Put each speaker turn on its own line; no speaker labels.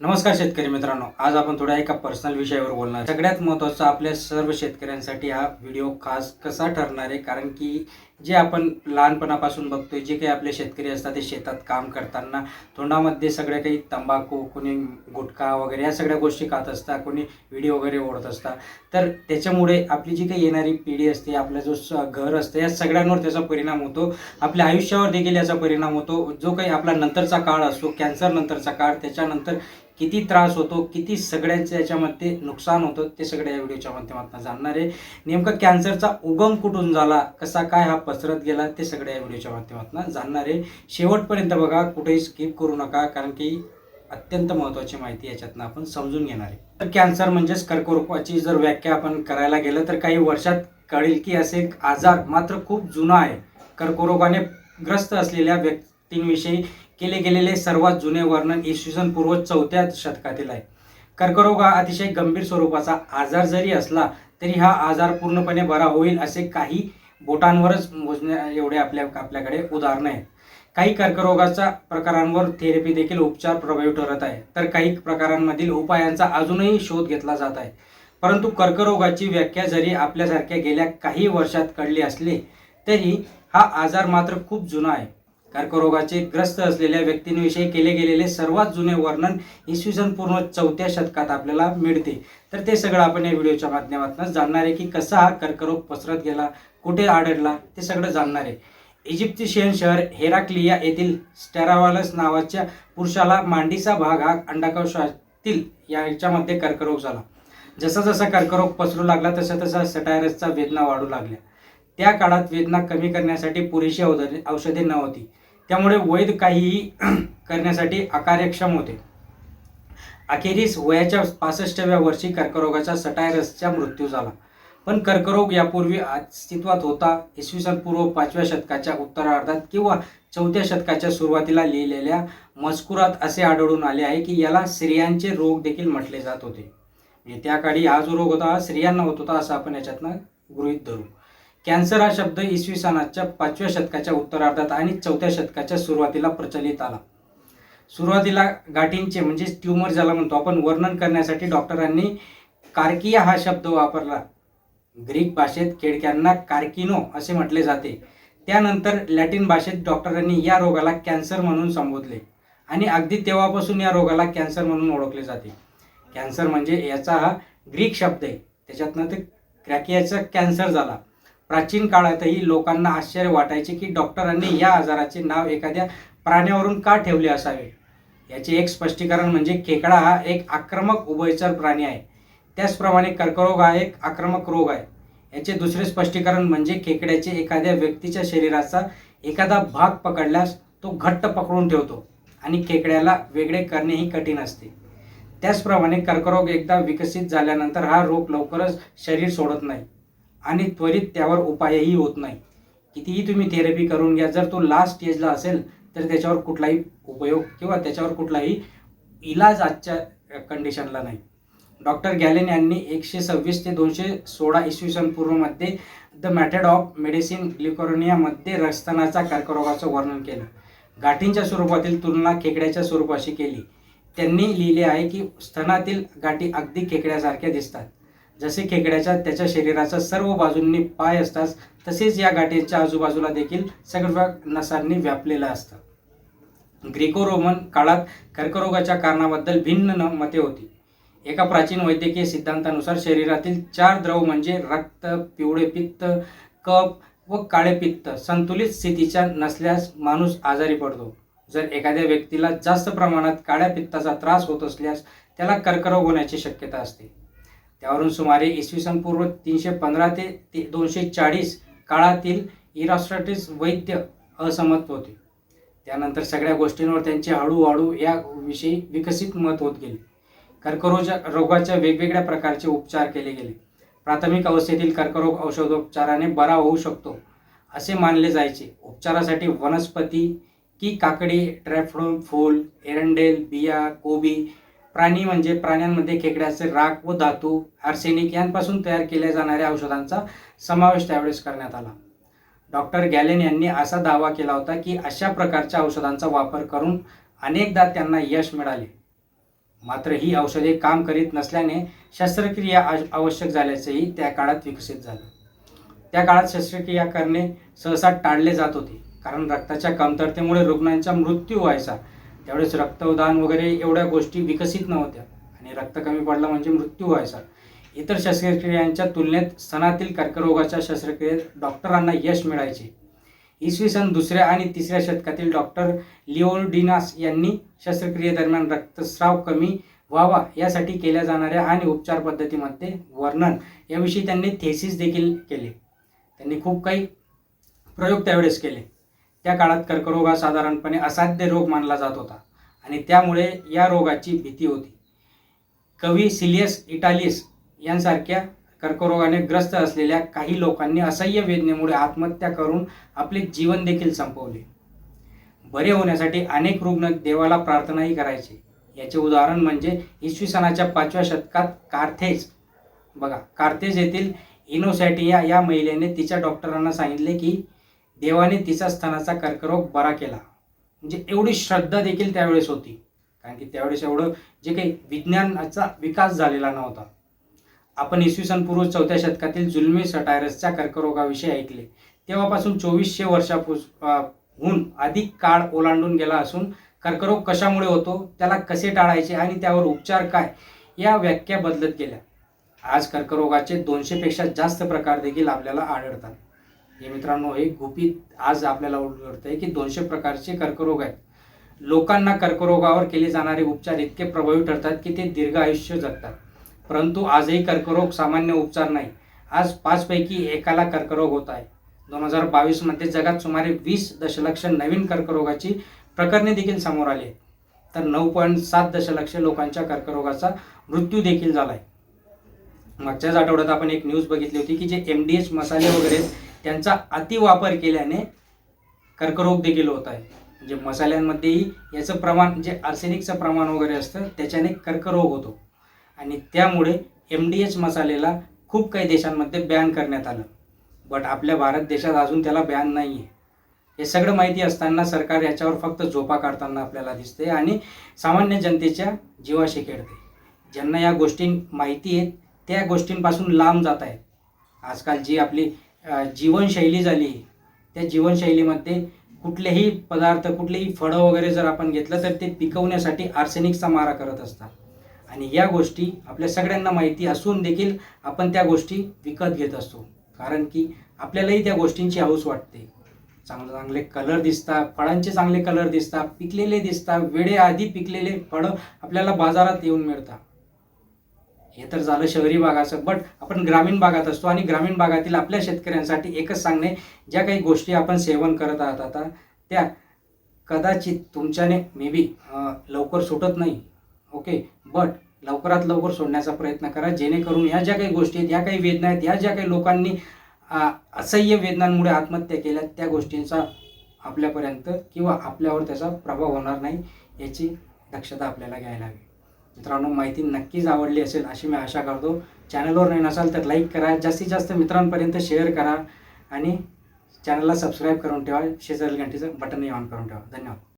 नमस्कार शेतकरी मित्रांनो. आज आपण थोड्या एका पर्सनल विषयावर बोलणार. सगळ्यात महत्त्वाचा आपल्या सर्व शेतकऱ्यांसाठी हा व्हिडिओ खास कसा ठरणार आहे? कारण की जे आपण लहानपणापासून बघतोय जे काही आपले शेतकरी असतात ते शेतात काम करताना तोंडामध्ये सगळ्या काही तंबाखू कोणी गुटखा वगैरे या सगळ्या गोष्टी खात असतात कोणी व्हिडिओ वगैरे ओढत असतात. तर त्याच्यामुळे आपली जी काही येणारी पिढी असते आपला जो स- घर असतं या सगळ्यांवर त्याचा परिणाम होतो. आपल्या आयुष्यावर देखील याचा परिणाम होतो. जो काही आपला नंतरचा काळ असतो कॅन्सर नंतरचा काळ त्याच्यानंतर किती त्रास होतो किती सगळ्यांचं याच्यामध्ये नुकसान होतं ते सगळं या व्हिडिओच्या माध्यमातून जाणणार आहे. नेमकं कॅन्सरचा उगम कुठून झाला कसा काय हा पसरत गेला ते सगळं या व्हिडिओच्या माध्यमातून जाणणार आहे. शेवटपर्यंत बघा कुठेही स्किप करू नका कारण की अत्यंत महत्त्वाची माहिती याच्यातनं आपण समजून घेणार आहे. तर कॅन्सर म्हणजेच कर्करोगाची जर व्याख्या आपण करायला गेलं तर काही वर्षात कळेल की असे एक आजार मात्र खूप जुना आहे. कर्करोगाने ग्रस्त असलेल्या व्यक्तींविषयी केले गेलेले सर्वात जुने वर्णन इसवी सन पूर्व चौथ्या शतकातील आहे. कर्करोग हा अतिशय गंभीर स्वरूपाचा आजार जरी असला तरी हा आजार पूर्णपणे बरा होईल असे काही बोटांवरच मोजण्या एवढे आपल्या आपल्याकडे उदाहरणं आहेत. काही कर्करोगाच्या प्रकारांवर थेरपी देखील उपचार प्रभावी ठरत आहे. तर काही प्रकारांमधील उपायांचा अजूनही शोध घेतला जात आहे. परंतु कर्करोगाची व्याख्या जरी आपल्यासारख्या गेल्या काही वर्षात कळली असली तरी हा आजार मात्र खूप जुना आहे. कर्करोगाचे ग्रस्त असलेल्या व्यक्तींविषयी केले गेलेले सर्वात जुने वर्णन इसवी सन पूर्ण चौथ्या शतकात आपल्याला मिळते. तर ते सगळं आपण या व्हिडिओच्या माध्यमातून जाणणार आहे की कसा हा कर्करोग पसरत गेला कुठे आढळला ते सगळं जाणणार आहे. इजिप्शियन शहर हेराक्लिया येथील स्टेरावालस नावाच्या पुरुषाला मांडीचा भाग हा अंडाकोशातील याच्यामध्ये कर्करोग झाला. जसा जसा कर्करोग पसरू लागला तसा तसा सटायरसचा वेदना वाढू लागल्या. त्या काळात वेदना कमी करण्यासाठी पुरेशी औषधे औषधे नव्हती. त्यामुळे वैध काहीही करण्यासाठी अकार्यक्षम होते. अखेरीस वयाच्या पासष्टव्या वर्षी कर्करोगाचा सटायरसचा मृत्यू झाला. पण कर्करोग यापूर्वी अस्तित्वात होता. इसवी सन पूर्व पाचव्या शतकाच्या उत्तरार्धात किंवा चौथ्या शतकाच्या सुरुवातीला लिहिलेल्या मजकुरात असे आढळून आले आहे की याला स्त्रियांचे रोग देखील म्हटले जात होते. म्हणजे त्या काळी हा जो रोग होता हा स्त्रियांना होत होता असं आपण याच्यातनं गृहीत धरू. कॅन्सर हा शब्द इसवी सनाच्या पाचव्या शतकाच्या उत्तरार्धात आणि चौथ्या शतकाच्या सुरुवातीला प्रचलित आला. सुरुवातीला गाठींचे म्हणजे ट्यूमर ज्याला म्हणतो आपण वर्णन करण्यासाठी डॉक्टरांनी कार्किया हा शब्द वापरला. ग्रीक भाषेत खेडक्यांना कार्किनो असे म्हटले जाते. त्यानंतर लॅटिन भाषेत डॉक्टरांनी या रोगाला कॅन्सर म्हणून संबोधले आणि अगदी तेव्हापासून या रोगाला कॅन्सर म्हणून ओळखले जाते. कॅन्सर म्हणजे याचा हा ग्रीक शब्द आहे. त्याच्यातनं ते क्रॅकियाचा कॅन्सर झाला. प्राचीन काळातही लोकांना आश्चर्य वाटायचे की डॉक्टरांनी या आजाराचे नाव एखाद्या प्राण्यावरून का ठेवले असावे? याचे एक स्पष्टीकरण म्हणजे खेकडा हा एक आक्रमक उभयचर प्राणी आहे. त्याचप्रमाणे कर्करोग हा एक आक्रमक रोग आहे. याचे दुसरे स्पष्टीकरण म्हणजे खेकड्याचे एखाद्या व्यक्तीच्या शरीराचा एखादा भाग पकडल्यास तो घट्ट पकडून ठेवतो आणि खेकड्याला वेगळे करणेही कठीण असते. त्याचप्रमाणे कर्करोग एकदा विकसित झाल्यानंतर हा रोग लवकरच शरीर सोडत नाही. आणि त्वरित त्यावर उपायही होत नाही. कितीही तुम्ही थेरपी करून घ्या जर तो लास्ट स्टेजला असेल तर त्याच्यावर कुठलाही उपयोग किंवा त्याच्यावर कुठलाही इलाज आजच्या कंडिशनला नाही. डॉक्टर गॅलेन यांनी एकशे सव्वीस ते दोनशे सोळा इसवी सन पूर्वमध्ये द मॅथड ऑफ मेडिसिन ग्लिकोरोनियामध्ये रक्तनाचा कर्करोगाचं वर्णन केलं. गाठींच्या स्वरूपातील तुलना खेकड्याच्या स्वरूपाशी केली. त्यांनी लिहिले आहे की स्तनातील गाठी अगदी खेकड्यासारख्या दिसतात. जसे खेकड्याच्या त्याच्या शरीराच्या सर्व बाजूंनी पाय असतात तसेच या गाठींच्या आजूबाजूला देखील सर्व नसांनी व्यापलेलं असतं. ग्रीको रोमन काळात कर्करोगाच्या कारणाबद्दल भिन्न न मते होती. एका प्राचीन वैद्यकीय सिद्धांतानुसार शरीरातील चार द्रव म्हणजे रक्त पिवळे पित्त कप व काळे पित्त संतुलित स्थितीच्या नसल्यास माणूस आजारी पडतो. जर एखाद्या व्यक्तीला जास्त प्रमाणात काळ्या पित्ताचा त्रास होत असल्यास त्याला कर्करोग होण्याची शक्यता असते. त्यावरून सुमारे इसवी सन पूर्व तीनशे पंधरा ते ते दोनशे चाळीस काळातील इरास्ट्राटिस वैद्य असमत होते. त्यानंतर सगळ्या गोष्टींवर त्यांचे हळूहळू याविषयी विकसित मत होत गेले. कर्करोग रोगाच्या वेगवेगळ्या प्रकारचे उपचार केले गेले. प्राथमिक अवस्थेतील कर्करोग औषधोपचाराने बरा होऊ शकतो असे मानले जायचे. उपचारासाठी वनस्पती की काकडी ड्रायफ्रूट फूल एरंडेल बिया कोबी प्राणी म्हणजे प्राण्यांमध्ये खेकड्याचे राख व धातू आर्सेनिक यांपासून तयार केल्या जाणाऱ्या औषधांचा समावेश त्यावेळेस करण्यात आला. डॉक्टर गॅलेन यांनी असा दावा केला होता की अशा प्रकारच्या औषधांचा वापर करून अनेकदा त्यांना यश मिळाले. मात्र ही औषधे काम करीत नसल्याने शस्त्रक्रिया आवश्यक झाल्याचेही त्या काळात विकसित झालं. त्या काळात शस्त्रक्रिया करणे सहसा टाळले जात होते कारण रक्ताच्या कमतरतेमुळे रुग्णांचा मृत्यू व्हायचा त्यावेळेस रक्तदान वगैरे एवढ्या गोष्टी विकसित नव्हत्या. आणि रक्त कमी पडलं म्हणजे मृत्यू व्हायचा. इतर शस्त्रक्रियांच्या तुलनेत सणातील कर्करोगाच्या शस्त्रक्रियेत डॉक्टरांना यश मिळायचे. इसवी सन दुसऱ्या आणि तिसऱ्या शतकातील डॉक्टर लिओडिनास यांनी शस्त्रक्रियेदरम्यान रक्तस्राव कमी व्हावा यासाठी केल्या जाणाऱ्या आणि उपचार पद्धतीमध्ये वर्णन याविषयी त्यांनी थेसिस देखील केले. त्यांनी खूप काही प्रयोग त्यावेळेस केले. त्या काळात कर्करोग हा साधारणपणे असाध्य रोग मानला जात होता. आणि त्यामुळे या रोगाची भीती होती. कवी सिलियस इटालिस यांसारख्या कर्करोगाने ग्रस्त असलेल्या काही लोकांनी असह्य वेदनेमुळे आत्महत्या करून आपले जीवन देखील संपवले. बरे होण्यासाठी अनेक रुग्ण देवाला प्रार्थनाही करायचे. याचे उदाहरण म्हणजे इसवी सनाच्या पाचव्या शतकात कार्थेज. बघा कार्थेज येथील इनोसॅटिया या महिलेने तिच्या डॉक्टरांना सांगितले की देवाने तिचा स्तनाचा कर्करोग बरा केला. म्हणजे एवढी श्रद्धा देखील त्यावेळेस होती. कारण की त्यावेळेस एवढं जे काही विज्ञानाचा विकास झालेला नव्हता. आपण इसवी सन पूर्व चौथ्या शतकातील जुलमी सटायरसच्या कर्करोगाविषयी ऐकले. तेव्हापासून चोवीसशे वर्षापासून अधिक काळ ओलांडून गेला असून कर्करोग कशामुळे होतो त्याला कसे टाळायचे आणि त्यावर उपचार काय या व्याख्या बदलत गेल्या. आज कर्करोगाचे दोनशेपेक्षा जास्त प्रकार देखील आपल्याला आढळतात. हे मित्रांनो हे गुपित आज आपल्याला उलगडतं आहे की दोनशे प्रकारचे कर्करोग आहेत. लोकांना कर्करोगावर केले जाणारे उपचार इतके प्रभावी ठरतात की ते दीर्घ आयुष्य जगतात. परंतु आजही कर्करोग सामान्य उपचार नाही. आज पाचपैकी एकाला कर्करोग होत आहे. दोन हजार बावीसमध्ये जगात सुमारे वीस दशलक्ष नवीन कर्करोगाची प्रकरणे देखील समोर आली आहेत. तर नऊ पॉईंट सात दशलक्ष लोकांच्या कर्करोगाचा मृत्यू देखील झाला आहे मागच्याच आठवड्यात आपण एक न्यूज बघितली होती की जे एम डी एच मसाले वगैरे आहेत, त्यांचा अतिवापर केल्याने कर्करोग देखील होत आहे. म्हणजे मसाल्यांमध्येही याचं प्रमाण जे आर्सेनिकचं प्रमाण वगैरे असतं त्याच्याने कर्करोग होतो. आणि त्यामुळे एम डी एच मसालेला खूप काही देशांमध्ये बॅन करण्यात आलं. बट आपल्या भारत देशात अजून त्याला बॅन नाही आहे हे सगळं माहिती असताना सरकार याच्यावर फक्त झोपा काढताना आपल्याला दिसते आणि सामान्य जनतेच्या जीवाशी खेळते. ज्यांना या गोष्टी माहिती आहेत त्या गोष्टींपासून लांब जात आहेत. आजकाल जी आपली जीवनशैली झाली. त्या जीवनशैलीमध्ये कुठलेही पदार्थ कुठलेही फळं वगैरे जर आपण घेतलं तर ते पिकवण्यासाठी आर्सेनिकचा मारा करत असतात. आणि या गोष्टी आपल्या सगळ्यांना माहिती असून देखील आपण त्या गोष्टी विकत घेत असतो. कारण की आपल्यालाही त्या गोष्टींची हौस वाटते. चांगले चांगले कलर दिसतात फळांचे चांगले कलर दिसतात पिकलेले दिसतात वेळेआधी पिकलेले फळं आपल्याला बाजारात येऊन मिळतात. हे तर झालं शहरी भागाचं बट आपण ग्रामीण भागात असतो आणि ग्रामीण भागातील आपल्या शेतकऱ्यांसाठी एकच सांगणे ज्या काही गोष्टी आपण सेवन करत आहात आता त्या कदाचित तुमच्याने मे बी लवकर सुटत नाही ओके बट लवकरात लवकर सोडण्याचा प्रयत्न करा जेणेकरून ह्या ज्या काही गोष्टी आहेत ह्या काही वेदना आहेत ह्या ज्या काही लोकांनी असह्य वेदनांमुळे आत्महत्या केल्या त्या गोष्टींचा आपल्यापर्यंत किंवा आपल्यावर त्याचा प्रभाव होणार नाही याची दक्षता आपल्याला घ्यायला हवी. मित्रांनो माहिती नक्कीच आवडली असेल अशी मी आशा करतो. चॅनलवर नाही नसाल तर लाईक करा जास्तीत जास्त मित्रांपर्यंत शेअर करा आणि चॅनलला सबस्क्राईब करून ठेवा. शेजारील घंटीचं बटनही ऑन करून ठेवा. धन्यवाद.